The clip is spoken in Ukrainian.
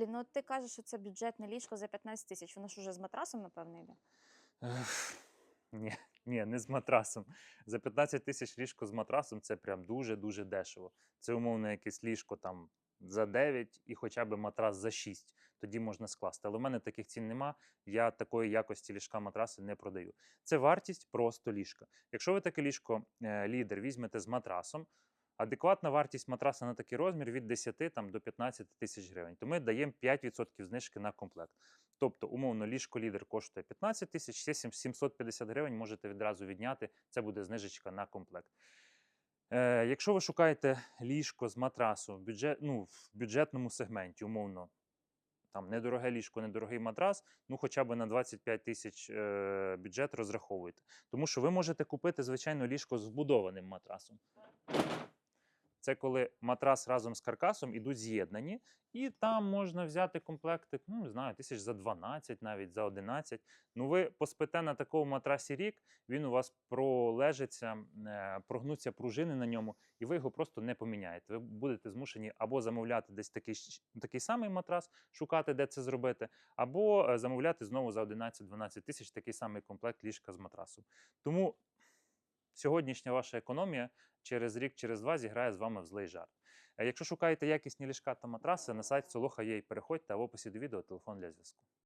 Блін, ну ти кажеш, що це бюджетне ліжко за 15 тисяч. Воно ж уже з матрасом, напевно, йде. Ні, ні, не з матрасом. За 15 тисяч ліжко з матрасом це прям дуже-дуже дешево. Це умовно якесь ліжко там за 9 і хоча б матрас за 6. Тоді можна скласти. Але в мене таких цін нема. Я такої якості ліжка матраси не продаю. Це вартість просто ліжка. Якщо ви таке ліжко е, візьмете з матрасом, адекватна вартість матраса на такий розмір від 10 там, до 15 тисяч гривень, то ми даємо 5% знижки на комплект. Тобто, умовно, ліжко лідер коштує 15 тисяч, ще 750 гривень можете відразу відняти. Це буде знижечка на комплект. Е, якщо ви шукаєте ліжко з матрасу в, бюджет, ну, в бюджетному сегменті, умовно, там недороге ліжко, недорогий матрас, ну хоча б на 25 тисяч е, бюджет розраховуйте. Тому що ви можете купити, звичайно, ліжко з вбудованим матрасом. Це коли матрас разом з каркасом ідуть з'єднані, і там можна взяти комплектик, ну не знаю, тисяч за 12, навіть за 11. Ну, ви поспите на такому матрасі рік, він у вас пролежиться, е, прогнуться пружини на ньому, і ви його просто не поміняєте. Ви будете змушені або замовляти десь такий, такий самий матрас, шукати, де це зробити, або е, замовляти знову за 11-12 тисяч такий самий комплект ліжка з матрасом. Тому сьогоднішня ваша економія через рік, через два зіграє з вами в злий жарт. Е, Якщо шукаєте якісні ліжка та матраси, на сайт Солоха є і переходьте, а в описі до відео телефон для зв'язку.